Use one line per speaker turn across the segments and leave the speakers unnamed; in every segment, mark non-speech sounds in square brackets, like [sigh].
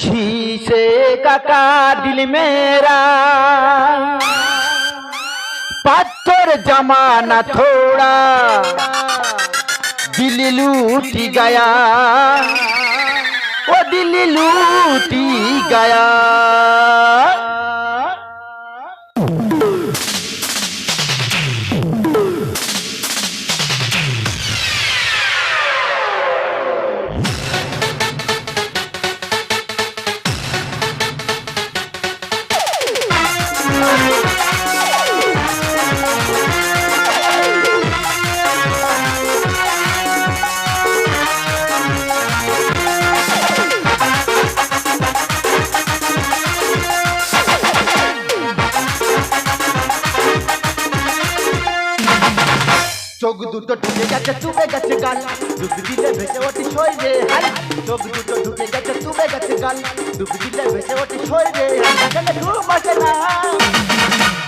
शीशे का का दिल मेरा पत्थर जमाना थोड़ा दिल लूट गया वो दिल लूट गया দুটো ঢুকে গেছে, চুপে গেছে গাল। ডুব দিলে ভেসে ওঠে সই রে হাই চোখ দুটো ঢুকে গেছে, চুপে গেছে গাল। ডুব দিলে ভেসে ওঠে সই রে কেন ঘুম আসে না?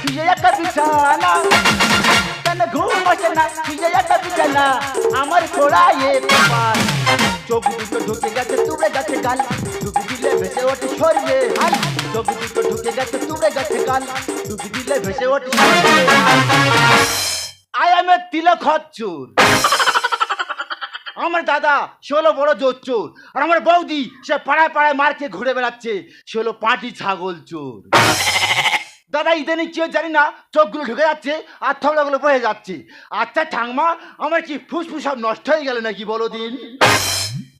ফিরে একটা বিছানা। কেন ঘুম আসে না? ফিরে একটা বিছানা। আমার কোড়ায় কপাল চোখ দুটো ঢুকে গেছে তুলে গেছে গাল। ডুব দিলে ভেসে ওঠে সই রে হাই চোখ দুটো ঢুকে গেছে তুলে গেছে গাল। ডুব দিলে ভেসে ওঠে সই রে আই এম এ তিলক হচ্চুর আমার দাদা, সে হলো বড় জোর চোর। আর আমার বৌদি, সে পাড়ায় পাড়ায় মারকে ঘুরে বেড়াচ্ছে। সে হলো পাটি ছাগল চোর। দাদা, ইদানি কেউ জানি না, চোখগুলো ঢুকে যাচ্ছে আর থবলাগুলো বয়ে যাচ্ছে। আচ্ছা ঠাংমা আমার কি ফুসফুস সব নষ্ট হয়ে গেল নাকি বলো দিন?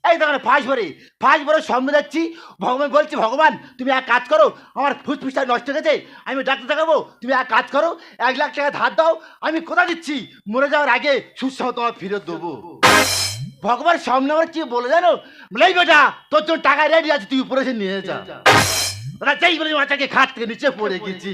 এই দেখো ফাঁস ভরে ফাঁস ভরে সামনে যাচ্ছি ভগবান বলছি, ভগবান, তুমি এক কাজ করো, আমার ফুসফুসটা নষ্ট হয়ে গেছে, আমি ডাক্তার দেখাবো, তুমি এক কাজ করো, এক লাখ টাকা ধার দাও, আমি কোথা দিচ্ছি? মরে যাওয়ার আগে সুস্থ তোমার ফেরত দেবো। ভগবান সামনে আমার কি বলে জানো? বলেই বেটা, তোর জন্য টাকা রেডি আছে, তুই উপরে এসে নিয়ে যা। যেই বলে মাথাকে খাট থেকে নিচে পড়ে গেছি।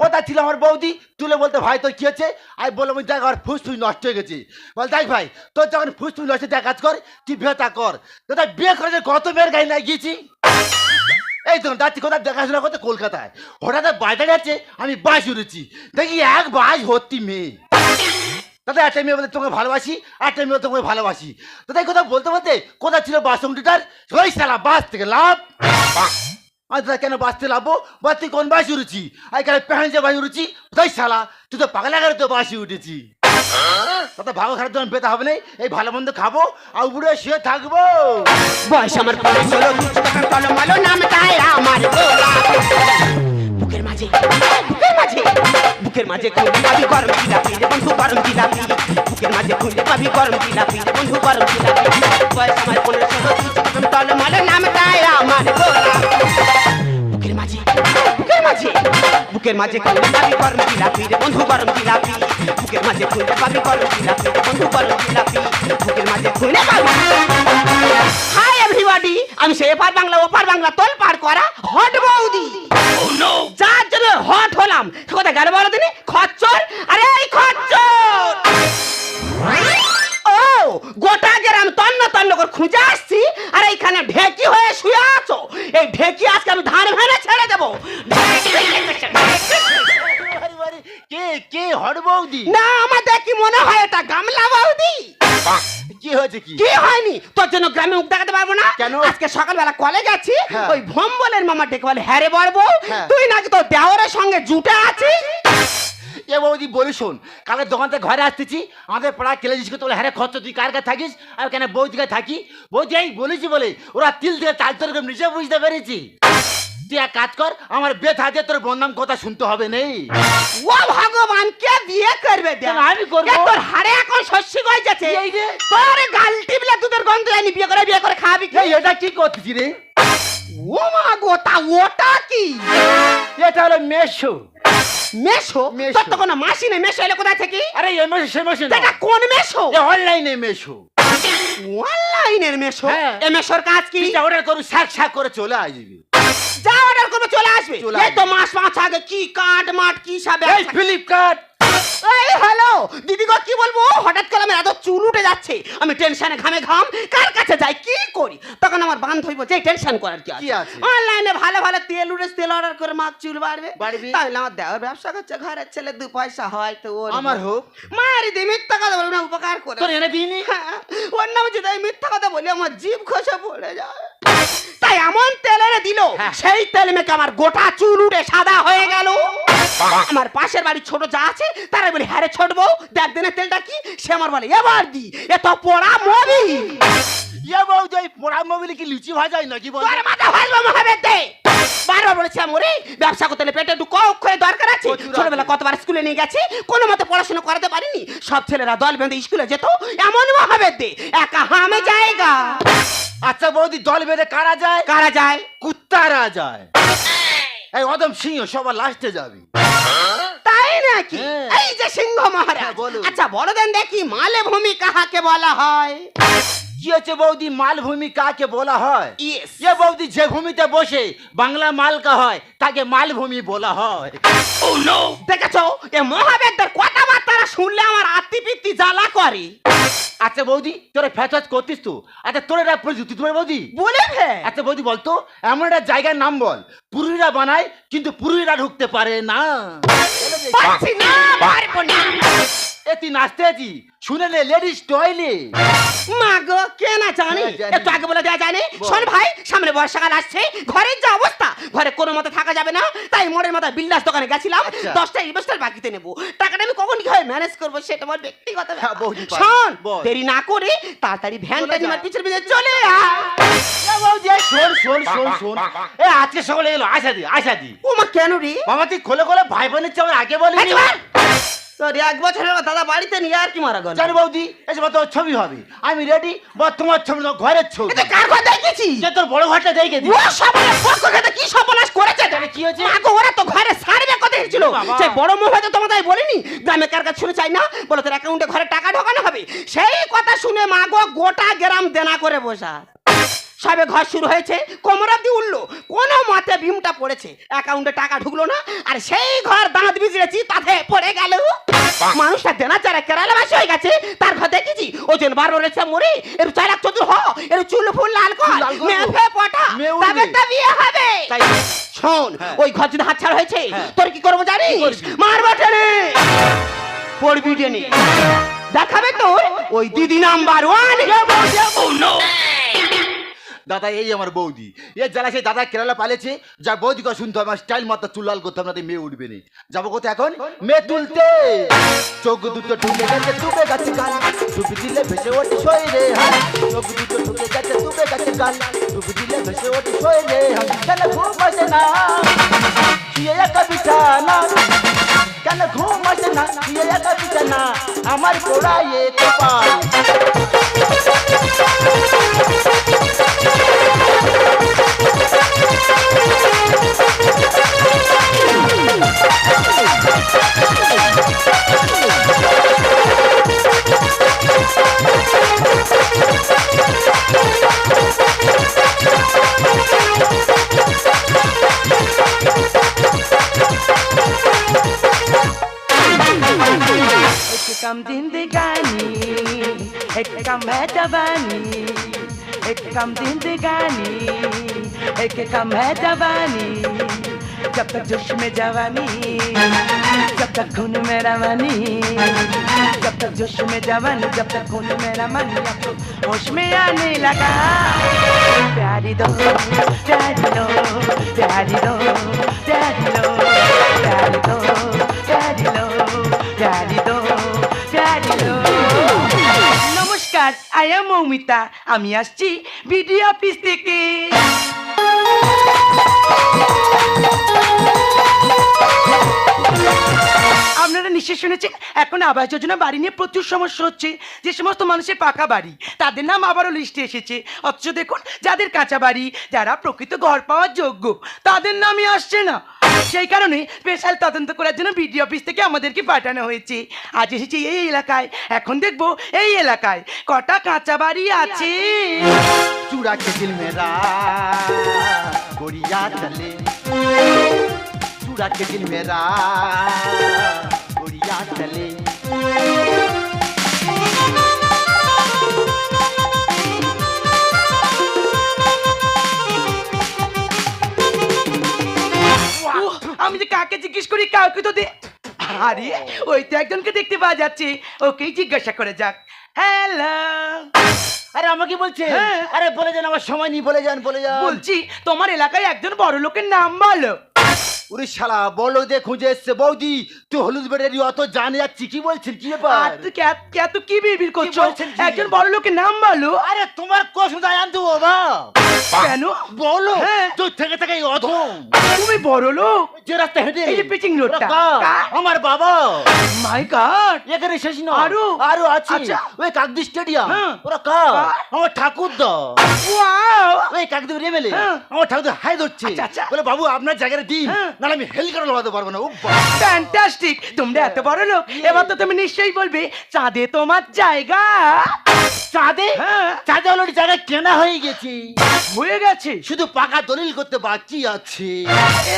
কথা ছিল আমার বৌদি? তুলে বলতে, ভাই, তোর কি হচ্ছে? আমি বললাম দেখ, আমার ফুসফুস নষ্ট হয়ে গেছে। বল, দেখ ভাই, তোর যখন ফুসফুস নষ্ট হয়ে কাজ কর তুই বিয়েটা কর। দাদা বিয়ে করে কত মেয়ের গাড়ি না গিয়েছি? এই তো, যাচ্ছি কোথায়? দেখাশোনা করতে কলকাতায়। হঠাৎ বাজারে যাচ্ছে আমি বাস উড়েছি। দেখি এক বাস ভর্তি মেয়ে। দাদা, একটা মেয়ে বলতে তোমাকে ভালোবাসি একটা মেয়ে তোমাকে ভালোবাসি। দাদা, এই কথা বলতে বলতে কোথায় ছিল বাস কম্পিউটার ওই সালা বাস থেকে লাভ দাদা কেন বাসতে লাভবো বাঁচতে কোন বাসি উঠেছি আমি কেন প্যান্টে বাসি উঠেছি তাই সালা তুই তো পাগলা করে তো বাসি উঠেছি। তত ভালো খারাপ তোমার পেতে হবে না এই ভালো মন্দ খাব, আর উপরে শুয়ে থাকব।
বয়স আমার পরে চলো কিছু মালো নাম তাই আমার বুকের মাঝে বুকের মাঝে বুকের মাঝে খুঁজে পাবি গরম জিলাপি। রে বন্ধু গরম জিলাপি। বুকের মাঝে খুঁজে পাবি গরম জিলাপি। রে বন্ধু গরম জিলাপি। বয়স আমার পনেরো ষোলো কিছু টাকা টলো মালো নাম তাই আমার গোলা বুকের মাঝে বুকের মাঝে বুকের মাঝে খুঁজে পাবি গরম জিলাপি। রে বন্ধু গরম জিলাপি। বুকের মাঝে খুঁজে পাবি গরম জিলাপি। রে বন্ধু গরম জিলাপি। বুকের মাঝে খুঁজে পাবি হাই এভরিবডি আমি সে এপার বাংলা ওপার বাংলা তোল পার করা হট বৌদি। যার জন্য হট হলাম। কথা গেল বলো দিনি খচ্চর? আরে এই খচ্চর! ও গোটা গ্রাম তন্ন তন্ন করে খুঁজে আসছি আর এইখানে ঢেকি হয়ে শুয়ে আছো। এই ঢেকি আজকে আমি ধান ভেঙে ছেড়ে দেবো।
কে কে হট বৌদি?
না আমার দেখি মনে হয় এটা গামলা বৌদি?
কি হয়েছে কি?
কি হয়নি? তোর জন্য গ্রামে মুখ দেখাতে পারব না?
কেন?
আজকে সকালবেলা কলে গেছি
হ্যাঁ।
ওই ভম্বলের মামা ডেকে বলে হ্যাঁ রে বলব
হ্যাঁ।
তুই নাকি তোর দেওয়ারের সঙ্গে জুটে আছিস?
এ বৌদি বলি শোন কালকে দোকান থেকে ঘরে আসতেছি আমাদের পাড়া কেলে করতে বলে হ্যাঁ খরচ তুই কার কাছে থাকিস? আর কেন বৌদিকে থাকি? বৌদি আমি বলেছি বলে ওরা তিল থেকে চাল তোর নিজে বুঝতে পেরেছি। তুই এক কাজ কর আমার বেথা দিয়ে তোর বন্যাম কথা শুনতে হবে নেই।
ও ভগবান কে বিয়ে করবে
আমি করব?
তোর হাড়ে এখন শস্য যাচ্ছে
এই রে।
তোর গাল টিপলে দুধের গন্ধ জানি বিয়ে করে বিয়ে করে খাবি কি?
এটা কি করতেছি রে?
ও মা গো তা ওটা কি?
এটা হলো মেশো।
মেশো। তোর তো কোনো মাসি নেই মেশো এলে কোথায় থেকে?
আরে এ মেশো সে মেশো
এটা কোন মেশো?
অনলাইনে মেশো।
অনলাইনের মেশো?
হ্যাঁ।
এ মেশোর কাজ কি?
অর্ডার করু শাক শাক করে চলে আসবি।
যা অর্ডার করবে চলে আসবে। এই তো মাস পাঁচ আগে কি কাট মাঠ কি সব
এই ফ্লিপকার্ট
এই হ্যালো দিদি গো কি বলব? হঠাৎ করে আমার এত চুল উঠে যাচ্ছে। আমি টেনশনে ঘামে ঘাম। কার কাছে যাই কি করি? তখন আমার বান্ধবী বলছে টেনশন করার কি
কি আছে?
অনলাইনে ভালো ভালো তেল উঠে তেল অর্ডার করে মাছ চুল বাড়বে। তাহলে আমার দেওয়ার ব্যবসা করছে ঘরের ছেলে দু পয়সা হয় তো ওর
আমার হোক।
মারি দি মিথ্যা কথা বলব না উপকার করে।
তোর এনে দিইনি?
হ্যাঁ, ওর নামে যদি মিথ্যা কথা বলি আমার জিভ খসে পড়ে যায়। তাই এমন তেল এনে দিল
হ্যাঁ।
সেই তেল মেখে আমার গোটা চুল উঠে সাদা হয়ে গেল। আমার পাশের বাড়ির ছোট যা আছে তারা বলি হ্যাঁ রে ছোট বউ দেখ দিনের তেলটা কি? সে আমার বলে এবার দি এ তো পোড়া মবি।
ইয়ে বউ যে পোড়া মবিলে কি লুচি ভাজাই নাকি বল?
তোর মাথা ভাজবো মহাবেদ। দে বারবার বলেছিলাম ওরে ব্যবসা করতে পেটে একটু কক করে দরকার আছে। ছোটবেলা কতবার স্কুলে নিয়ে গেছে কোনো মতে পড়াশোনা করাতে পারিনি। সব ছেলেরা দল বেঁধে স্কুলে যেত এমন মহাবেদ দে একা হামে জায়গা।
আচ্ছা বৌদি দল বেঁধে কারা যায়?
কারা যায়?
কুত্তারা যায়। এই অদম সিংহ সবার লাস্টে যাবি।
তাই নাকি?
হ্যাঁ।
এই যে সিংহ মহারাজ।
হ্যাঁ,
আচ্ছা বড় দেন দেখি মালে ভূমি কাহাকে বলা হয়?
কি হচ্ছে বৌদি মালভূমি কাকে বলা হয় এ বৌদি যে ভূমিতে বসে বাংলা মালকা হয় তাকে মালভূমি বলা হয়
দেখেছ এ মহাবেদদের কথাবার্তা শুনলে আমার আত্মি জ্বালা করে
আচ্ছা বৌদি তোরা ফ্যাচাজ করতিস তো আচ্ছা তোর এটা প্রযুক্তি তোমার বৌদি
বলে ফে
আচ্ছা বৌদি বলতো এমন একটা জায়গার নাম বল পুরুলিরা বানায় কিন্তু পুরুলিরা ঢুকতে পারে না
পারছি না পারব না
এ তুই নাচতে আছি শুনে নে লেডিস টয়লেট
মা গো কে না জানি। একটু আগে বলে দেওয়া জানে?
বল।
শোন ভাই সামনে বর্ষাকাল আসছে ঘরের যা অবস্থা ঘরে কোনো মতে থাকা যাবে না। তাই মোড়ের মাথায় বিল্লাস দোকানে গেছিলাম
আচ্ছা।
দশটা ইনভেস্টার বাকিতে নেব। টাকাটা আমি কখন কীভাবে ম্যানেজ করব সেটা আমার ব্যক্তিগত।
হ্যাঁ।
শোন দেরি না করে তাড়াতাড়ি ভ্যানটা
যা।
পিছনে পিছনে চলে
শোন শোন শোন শোন। এ আজকে সকালে এলো আশা দি আশা দি।
ও মা কেন রে?
বাবা তুই খোলে খোলে ভাই বোনের চেয়ে আগে বলিনি।
তোর এক বছরের দাদা বাড়িতে নিয়ে আর কি মারা গেল?
জানি বৌদি এসে বা তোর ছবি হবে। আমি রেডি বা তোমার ছবি না, ঘরের ছবি।
কার কথা দেখেছি
যে তোর বড় ঘরটা দেখে দি
ও সবাই পক্ষ খেতে কি সর্বনাশ করেছে?
তাহলে কি হয়েছে?
মা ওরা তো ঘরে সার্ভে কথা
বাবা।
সেই বড় মুখ হয়তো তোমাদের বলিনি? গ্রামে কার কাছে শুনে চাই না? বলে তোর অ্যাকাউন্টে ঘরে টাকা ঢোকানো হবে? সেই কথা শুনে মাগো গোটা গ্রাম দেনা করে বসা। সবে ঘর শুরু হয়েছে কোমর অব্দি উঠল। কোনো মতে ভীমটা পড়েছে। অ্যাকাউন্টে টাকা ঢুকলো না আর সেই ঘর দাঁত বিজড়েছি তাতে পড়ে গেল। মানুষটা দেনা চারা কেরালা বাসী হয়ে গেছে তার ঘর দেখেছি। ওজন বার রয়েছে মরে এর চালাক চতুর হ এর চুল ফুল লাল কর। মেয়ে পটা তবে তো বিয়ে হবে। শোন
হ্যাঁ।
ওই ঘর যদি হাত ছাড়া হয়েছে
হ্যাঁ।
তোর কি করব জানিস? মারবো টেনে। পড়বি টেনে। দেখাবে তোর? ওই দিদি নাম্বার ওয়ান
দাদা, এই আমার বৌদি। এ যারা সেই দাদা কেরালা পালেছে। যা বৌদি কথা শুনতে হবে, আমার স্টাইল মাত্র চুলাল করতে হবে মেয়ে উঠবে না। যাব কোথায় এখন? মেয়ে তুলতে। চোখ দুটো ঢুকে গেছে, ডুবে গেছে গাল ডুবি দিলে ভেসে ওঠে সই রে চোখ দুটো ঢুকে গেছে, ডুবে গেছে গাল ডুবি দিলে ভেসে ওঠে সই রে কেন ঘুম আসে না? শুয়ে একা বিছানা? কেন ঘুম আসে না? শুয়ে একা বিছানা? আমার পোড়ায়ে কপাল
एक कम एक कम है जवानी एक कम जिंदगानी एक कम है जवानी जब तक जोश में जवानी जब तक खून में रवानी जब तक जोश में जवानी जब तक खून में रवानी अब तो होश में आने लगा प्यारी दो प्यारी दो प्यारी दो प्यारी दो प्यारी दो प्यारी दो প্যারি দো প্যারি দো নমস্কার আই এম মৌমিতা আমি আসছি বিডি অফিস থেকে নিশ্চয় শুনেছেন এখন আবাস যোজনা বাড়ি নিয়ে প্রচুর সমস্যা হচ্ছে। যে সমস্ত মানুষের পাকা বাড়ি, তাদের নাম আবারও লিস্টে এসেছে। অথচ দেখুন, যাদের কাঁচা বাড়ি, যারা প্রকৃত ঘর পাওয়ার যোগ্য, তাদের নামই আসছে না। সেই কারণে স্পেশাল তদন্ত করার জন্য বিডি অফিস থেকে আমাদেরকে পাঠানো হয়েছে। আজ এসেছি এই এলাকায়। এখন দেখব এই এলাকায় কটা কাঁচা বাড়ি আছে।
চূড়া খেতিল মেরা গড়িয়া চলে চূড়া খেতিল মেরা चले
আমি যে কাকে জিজ্ঞেস করি কাউকে তো দে আরে ওই তো একজনকে দেখতে পাওয়া যাচ্ছে। ওকেই জিজ্ঞাসা করে যাক। হ্যালো।
আরে আমাকে বলছে?
হ্যাঁ।
আরে বলে যান আমার সময় নেই বলে যান বলে যান।
বলছি তোমার এলাকায় একজন বড় লোকের নাম বলো।
শালা বলো দে খুঁজে এসছে বৌদি তুই হলুদ বেড়েরি অত জানে যাচ্ছি কি বলছেন কি ব্যাপার?
কে- কে- এত কি বিড়বিড় করছ? একজন বড় লোকের নাম বলো।
আরে তোমার কষ্ট জানতো বাবা
কেন?
বলো
হ্যাঁ।
তুই থেকে থেকে অধম।
তুমি বড় লোক।
যে রাস্তা হেঁটে
এই যে pitching road টা।
ওরা কার?
কার?
আমার বাবা।
মাই গড
এখানে শেষ না
আরও?
আরও আছে।
আচ্ছা।
ওই কাকদি স্টেডিয়াম
হ্যাঁ।
ওরা কার? আমার ঠাকুর দা।
ওয়াও।
ওই কাকদি এমএলএ
হ্যাঁ।
আমার ঠাকুর হাই ধরছে।
আচ্ছা, আচ্ছা।
বলে বাবু আপনার জায়গাটা দিন। নাহলে আমি হেলিকপ্টার লড়াতে পারব না?
ফ্যান্টাস্টিক তোমরা এত বড় লোক। এবার তো তুমি নিশ্চয়ই বলবে, চাঁদে তোমার জায়গা।
চাঁদে?
হ্যাঁ।
চাঁদে অলরেডি জায়গা কেনা হয়ে গেছে।
হয়ে গেছে।
শুধু পাকা দলিল করতে বাকি আছে।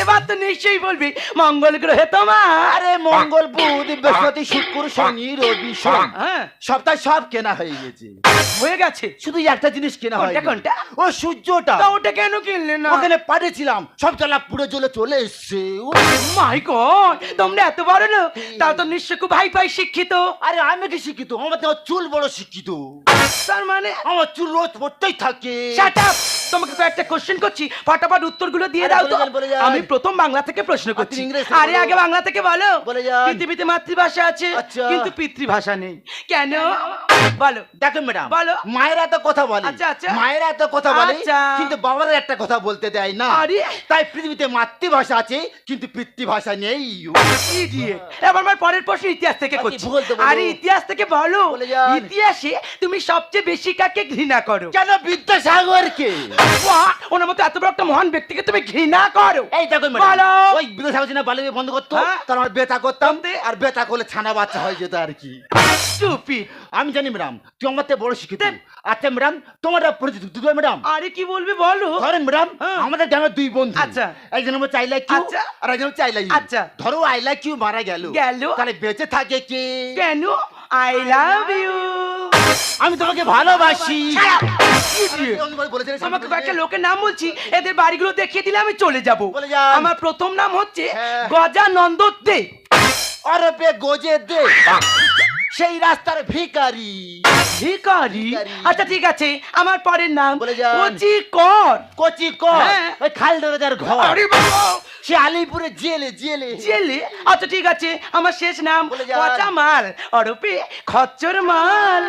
এবার তো নিশ্চয়ই বলবি মঙ্গল গ্রহে তোমার।
আরে মঙ্গল বুধ বৃহস্পতি শুক্র শনি রবি সোম
হ্যাঁ।
সপ্তাহে সব কেনা হয়ে গেছে।
হয়ে গেছে।
শুধু একটা জিনিস কেনা হয়
কোনটা?
ও সূর্যটা।
তা ওটা কেন কিনলে না?
ওখানে পাঠিয়েছিলাম। সব জ্বালা পুড়ে জ্বলে চলে এসছে। ও,
মাই গড তোমরা এত বড় লোক। তাও তো নিশ্চয় খুব হাই ফাই শিক্ষিত।
আরে আমি কি শিক্ষিত? আমার তো চুল বড় শিক্ষিত।
তার মানে
আমার চুল রোজ পড়তেই থাকে
শাট up! তোমাকে তো একটা কোশ্চেন করছি। ফটাফট উত্তরগুলো দিয়ে দাও তো। আমি প্রথম বাংলা থেকে প্রশ্ন করছি। আরে আগে বাংলা থেকে বলো। পৃথিবীতে মাতৃভাষা আছে
আচ্ছা।
কিন্তু পিতৃভাষা নেই। কেন? বলো।
দেখেন ম্যাডাম
বলো।
মায়েরা তো কথা বলে।
আচ্ছা, আচ্ছা।
মায়েরা তো কথা বলে
আচ্ছা।
কিন্তু বাবারা একটা কথা বলতে দেয় না।
আরে।
তাই পৃথিবীতে মাতৃভাষা আছে কিন্তু পিতৃভাষা নেই।
এবার আমার পরের প্রশ্ন ইতিহাস থেকে
আচ্ছা,
করছি। আরে ইতিহাস থেকে বলো। ইতিহাসে তুমি সবচেয়ে বেশি কাকে ঘৃণা করো?
কেন বিদ্যাসাগরকে?
ওনার মতো এত বড় একটা মহান ব্যক্তিকে তুমি ঘৃণা করো
এই দেখো
বলো।
ওই বিদ্যাসাগর সিনহা বালিয়ে বন্ধ করতো
হ্যাঁ।
তার আমার বেতা করতাম
করতে?
আর বেতা করলে ছানা বাচ্চা হয়ে যেত আর কি! আমি জানি ম্যাডাম তুই আমার থেকে বড় শিক্ষিত আচ্ছা ম্যাডাম তোমার পরিচিত দুটো ম্যাডাম
আরে কি বলবি বলো
ধরেন ম্যাডাম
হ্যাঁ।
আমাদের গ্রামের দুই বন্ধু
আচ্ছা।
একজন চাই লাইক
আচ্ছা।
আর একজন লাইক
আচ্ছা।
ধরো আই লাইক ইউ মারা গেল
গেল।
তাহলে বেঁচে থাকে কে
কেন আই লাভ ইউ
আমি তোমাকে ভালোবাসি।
আমাকে কয়েকটা লোকের নাম বলছি এদের বাড়িগুলো দেখিয়ে দিলে আমি চলে যাব। আমার প্রথম নাম হচ্ছে
হ্যাঁ।
গজানন্দ দে।
অরবে গোজে দে। সেই রাস্তার ভিকারি
ভিখারি। আচ্ছা ঠিক আছে। আমার পরের নাম কচি কর।
কচি কর।
হ্যাঁ।
ওই খাল দরজার ঘর। সে আলিপুরে জেলে জেলে।
জেলে? আচ্ছা ঠিক আছে আমার শেষ নাম
বলে যান।
পচা মাল অরূপে খচ্চর মাল।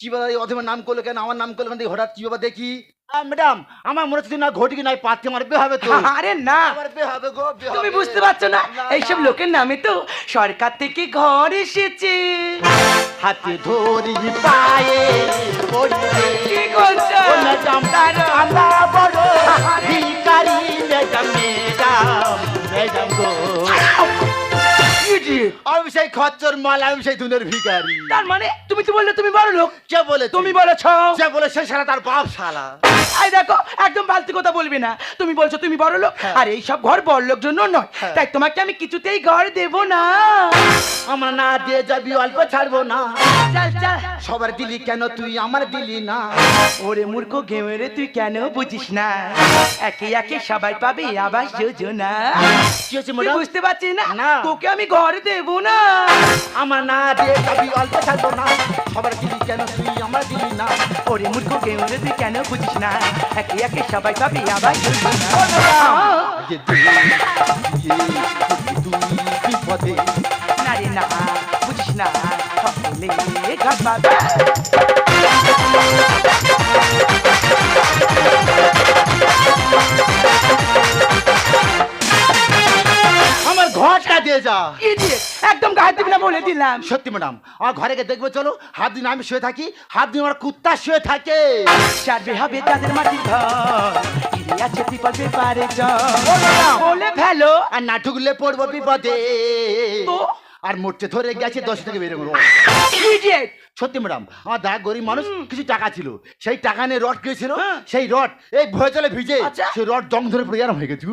কি বলে অথবা অধমের নাম করল কেন? আমার নাম করল কেন? হঠাৎ কি বাবা দেখি। ম্যাডাম আমার মনে হচ্ছে না ঘটি কি নাই পাচ্ছে আমার বে হবে তো।
আরে না।
আমার বে হবে গো
তুমি বুঝতে পারছ না? এইসব লোকের নামে তো সরকার থেকে ঘর এসেছে।
হাতে ধরি পায়ে
কি করছ?
ম্যাডাম আমরা বড় ভিকারি ম্যাডাম ম্যাডাম ম্যাডাম গো।
Idiot!
আমি সেই খচ্চর মাল আমি সেই দুনের ভিকারি
তার মানে তুমি তো বললে তুমি বড় লোক?
কে বলে
তুমি বলেছ।
যে বলে সে শালা তার বাপ শালা?
আই দেখো একদম ফালতু কথা বলবে না। তুমি বলছো তুমি বড় লোক
হ্যাঁ।
আর এই সব ঘর বড় লোক জন্য নয়।
হ্যাঁ।
তাই তোমাকে আমি কিছুতেই ঘর দেব না।
আমরা না দিয়ে যাবি অল্প ছাড়বো না।
চল চল।
সবার দিলি কেন তুই? আমার দিলি না।
ওরে মূর্খ গেমেরে তুই কেন বুঝিস না? একে একে সবাই পাবে আবাস যোজনা। বুঝতে পারছিস না?
না।
তোকে আমি ঘর দেব না।
আমার না দিয়ে কবি অল্প ছাড়বো না। সবার দিলি কেন তুই আমার দিলি না।
ওরে মূর্খ ওরে তুই কেন বুঝিস না? একে একে সবাই
কবি তুই বিপদে
না। রে না বুঝিস না সকলে ঘাট
যা।
Idiot! একদম গায়ে দিবি না বলে দিলাম।
সত্যি ম্যাডাম। আমার ঘরে গিয়ে দেখবে চলো হাত দিন আমি শুয়ে থাকি। হাত দিন আমার কুত্তা শুয়ে থাকে।
চারবে হবে তাদের মাটি ঘর। আছে বলে ফেলো।
আর না পড়ব বিপদে। আর মোটে ধরে গেছে দশ থেকে বেরোবো।
ইডিয়েট
সত্যি ম্যাডাম আমার দা গরিব মানুষ কিছু টাকা ছিল। সেই টাকা নিয়ে রড কিনেছিল
হ্যাঁ।
সেই রড এই ভয়ে চলে ভিজে
আচ্ছা।
সেই রড জং ধরে পড়ে গেলাম হয়ে গেছে।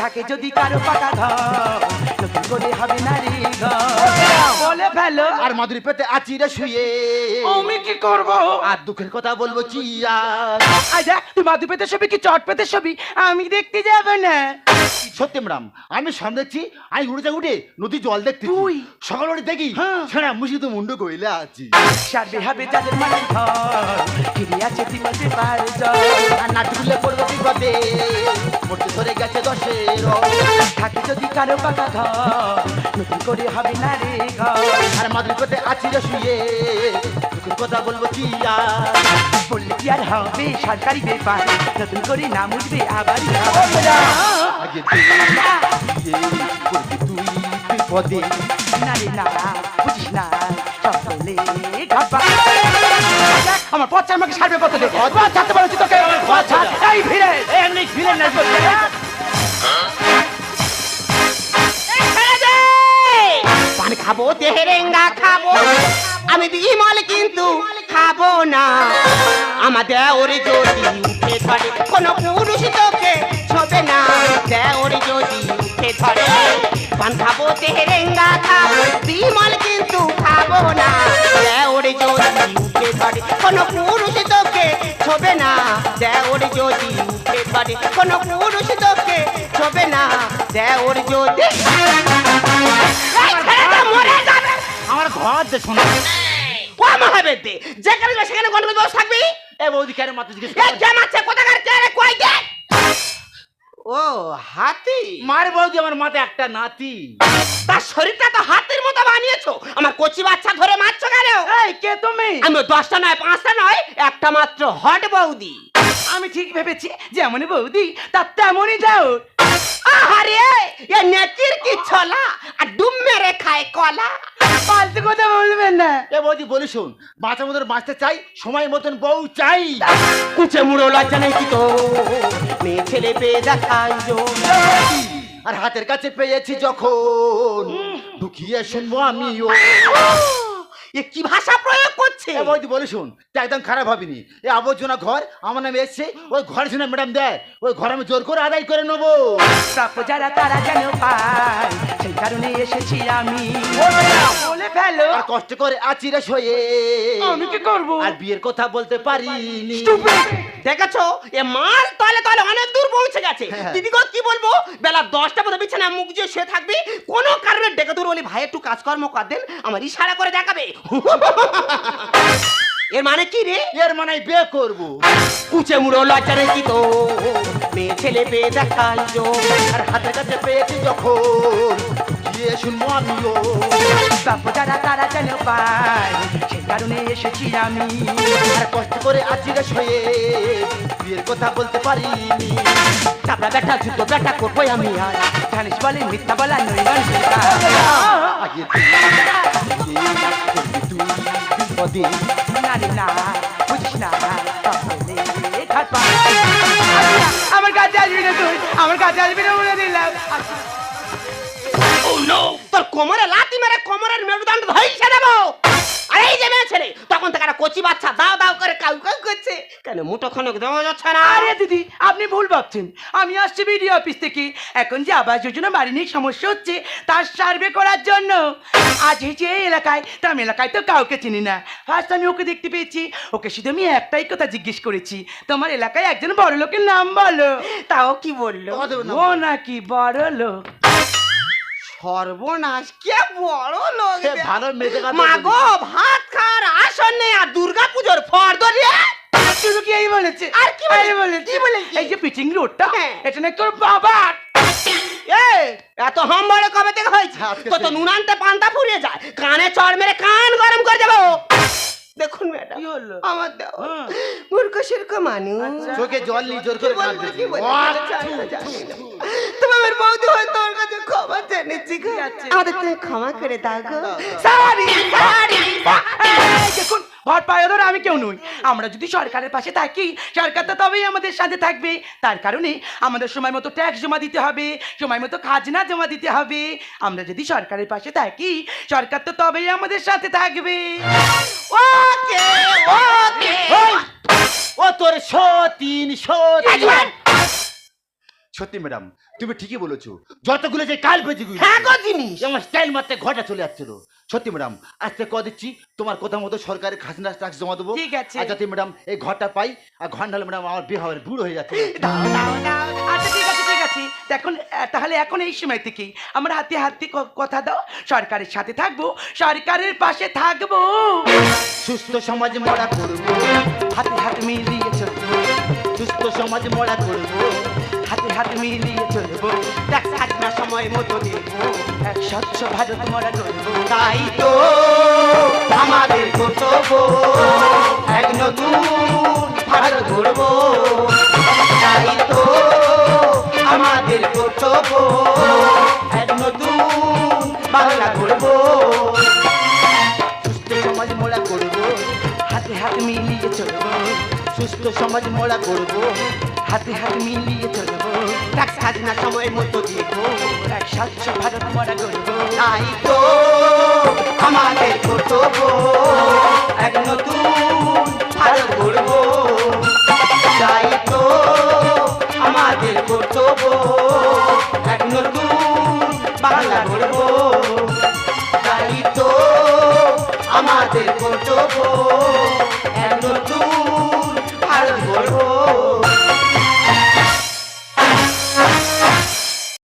থাকে যদি কারও পাকা হবে নারী বলে ফেলো।
আর মাদুরি পেতে আছি রে শুয়ে।
আমি কি করব?
আর দুঃখের কথা বলব চিয়া।
আচ্ছা তুই মাদু পেতে ছবি কি চট পেতে ছবি? আমি দেখতে যাব না।
সত্যি ম্যাডাম আমি সামনে দেখছি আমি উড়ে যা উঠে নদী জল দেখতে
তুই?
সকাল উঠে দেখি
হ্যাঁ।
মুশি তো মুন্ডু কইলে আছি।
সারবে হবে যাদের মাটির ঘর। ঘিরে আছে পেপারে জল
আর না ঠুকলে পড়ব বিপদে। মোটে ধরে গেছে দশের
থাকে যদি কারও পাকা ঘর নতুন করে হবে নারী ঘর।
আর মাদুরি পেতে আছি রে শুয়ে। দুঃখের কথা বলব চিয়া
বললে কি আর হবে? সরকারি ব্যাপার। নতুন করে নাম উঠবে আবার
আগে তুই বিপদে।
না বুঝিস না। আমার পথ আমাকে সারবে কত দে পথ ছাড়তে বলেছি তোকে। পথ ছাড় এই ভিড়ে
এমনি ফিরে না
দে! পান খাব তেহেরেঙ্গা খাব। আমি বিমল কিন্তু খাব না। আমাদের ওরে যদি উঠে ধরে কোনো পুরুষ তোকে ছবে না। দেওরে যদি উঠে ধরে পান খাব তেহেরেঙ্গা খাব বিমল কিন্তু খাব না। দেওরে যদি ধরে কোনো পুরুষ তোকে ছবে না দেওরে যদি উঠে ধরে কোনো পুরুষ তোকে ছবে না দেওর যদি
আমার ঘর দে শোনা।
ও মহাবেদ যেখানে সেখানে গন্ডগোল থাকবি?
এ বৌদি কেন মাথা জিজ্ঞেস
কোথাকার কে রে কই দে ও হাতি?
মার বৌদি আমার মাতে একটা নাতি।
তার শরীরটা তো হাতির মতো বানিয়েছো। আমার কচি বাচ্চা ধরে মারছো কেন?
এই কে তুমি?
আমি দশটা নয় পাঁচটা নয় একটা মাত্র হট বৌদি।
আমি ঠিক ভেবেছি যেমনই বৌদি তার তেমনই যাও
আহারে এ নেকির কি ছলা? আর ডুম মেরে খায় কলা?
ফালতু কথা বলবেন না।
এ বৌদি বলি শোন বাঁচার মতন বাঁচতে চাই সময় মতন বউ চাই।
কুচে মুড়ো লজ্জা নেই কি তো মেয়ে ছেলে পেয়ে দেখাই
আর হাতের কাছে পেয়েছি যখন ঢুকিয়ে শুনব আমিও।
এ কি ভাষা প্রয়োগ করছে?
এ বৌদি বলি শোন তা একদম খারাপ হবেনি এ আবর্জনা ঘর আমার নামে এসছে ওই ঘরে শুনে ম্যাডাম দেয় ওই ঘর আমি জোর করে আদায় করে নেব।
প্রাপ্য যারা তারা যেন পায় সেই কারণে এসেছি আমি। বলে ফেলো।
আর কষ্ট করে আছি রে শোয়ে।
আমি কি করব?
আর বিয়ের কথা বলতে পারিনি।
দেখেছ? এ মাল তলে তলে অনেক দূর পৌঁছে গেছে।
হ্যাঁ।
দিদি কি বলব? বেলা দশটা পর্যন্ত বিছানা মুখ দিয়ে শুয়ে থাকবি। কোনো কারণে ডেকে দূর বলি ভাই একটু কাজকর্ম কর দেন আমার ইশারা করে দেখাবে। [laughs] এর মানে কি রে?
এর মানে বিয়ে করব।
কুচে মুড়ো লজ্জা রে কি তো মেয়ে ছেলে পেয়ে দেখাই জো
আর হাতের কাছে পেয়েছি যখন শুনব আমিও
প্রাপ্য যারা তারা যেন পায় সেই কারণে এসেছি আমি
আর কষ্ট করে আছি রে শোয়ে বিয়ের কথা বলতে পারিনি
চাপড়া ব্যাটা জুতো ব্যাটা করব আমি আর
জানিস বলে মিথ্যা বলা নই
তুই
নারী না বুঝিস না। আমার কাছে আসবি না তুই আমার কাছে আসবি না বলে দিলাম
তোর কোমরে লাতি মেরে কোমরের মেরুদণ্ড ধইছে দেবো। আর এই যে মেয়ে ছেলে তখন থেকে একটা কচি বাচ্চা দাও দাও করে কাউ কাউ করছে। কেন মুঠো খনক দেওয়া যাচ্ছে না?
আরে দিদি আপনি ভুল ভাবছেন। আমি আসছি বিডিও অফিস থেকে। এখন যে আবাস যোজনা বাড়ি নিয়ে সমস্যা হচ্ছে তার সার্ভে করার জন্য। আজ এই যে এই এলাকায় তার এলাকায় তো কাউকে চিনি না। ফার্স্ট আমি ওকে দেখতে পেয়েছি। ওকে শুধু আমি একটাই কথা জিজ্ঞেস করেছি। তোমার এলাকায় একজন বড় লোকের নাম বলো।
তাও কি বলল।
ও নাকি বড় লোক
সর্বনাশ কে বড় লোক
এ ভালো মেয়েদের কথা
মাগো ভাত খাওয়ার আসন নেই আর দুর্গা পুজোর ফর্দ দিয়ে?
শুধু কি এই বলেছে?
আর কি বলে-
বলেছে।
কি বলে
এই যে পিচিং রোডটা
হ্যাঁ।
এটা নাকি তোর বাবার?
এত হাম বড় কবে থেকে হয়েছে? তো নুন আনতে পান্তা ফুরিয়ে যায়। কানে চড় মেরে কান গরম করে যাব দেখুন ম্যাডাম
কি হলো?
আমার দাও
হ্যাঁ।
মূর্খ সেরকম মানুষ
আচ্ছা।
চোখে জল নিয়ে জোর করে।
তোমার তোর বৌদি হয় তোর কাছে ক্ষমা জেনেছি? আমাদের তুমি ক্ষমা করে দাও গো সারি সরি
ভট পায়ে ধরে আমি কেউ নই। আমরা যদি সরকারের পাশে থাকি সরকার তো তবেই আমাদের সাথে থাকবে। তার কারণে আমাদের সময় মতো ট্যাক্স জমা দিতে হবে সময় মতো খাজনা জমা দিতে হবে। আমরা যদি সরকারের পাশে থাকি সরকার তো তবেই আমাদের সাথে থাকবে।
ওকে ওকে!
ও তোর সতীন সতীন সত্যি ম্যাডাম তুমি ঠিকই বলেছ। যতগুলো যে কাল বেজে
হ্যাঁ গো জিনিস।
আমার স্টাইল মারতে ঘটা চলে যাচ্ছিল সত্যি ম্যাডাম আজকে ক দিচ্ছি তোমার কথা মতো সরকারের খাজনা ট্যাক্স জমা দেবো।
ঠিক আছে।
আর যাতে ম্যাডাম এই ঘরটা পাই আর ঘর নাহলে ম্যাডাম আমার বিয়ে হবে বুড়ো হয়ে যাচ্ছে।
দাও দাও দাও
আচ্ছা ঠিক আছে ঠিক আছে। দেখুন আহ, তাহলে এখন এই সময় থেকেই আমরা হাতে হাতে ক- কথা দাও। সরকারের সাথে থাকব সরকারের পাশে থাকব।
সুস্থ সমাজ মরা করব।
হাতে হাতে মিলিয়ে চলবো।
সুস্থ সমাজ মরা করব।
হাতে হাতে মিলিয়ে চলবো।
ট্যাক্স খাজনা সময় মতো দেবো
এক স্বচ্ছ ভারত মরা করব
তাই তো আমাদের কর্তব্য, এক নতুন ভারত গড়বো। তাই তো আমাদের কর্তব্য, এক নতুন বাংলা গড়বো।
সুস্থ সমাজ মোড়া করব।
হাতে হাতে মিলিয়ে চলবো।
সুস্থ সমাজ মোড়া করব।
হাতে হাতে মিলিয়ে চলবো।
ট্যাক্স খাজনা সময় মতো দিব।
এক স্বচ্ছ ভারত মরা গরিব
তাই তো। আমাদের কর্তব্য এক নতুন ভারত গড়ব। তো আমাদের কর্তব্য এক নতুন বাংলা গড়ব। তাই তো আমাদের কর্তব্য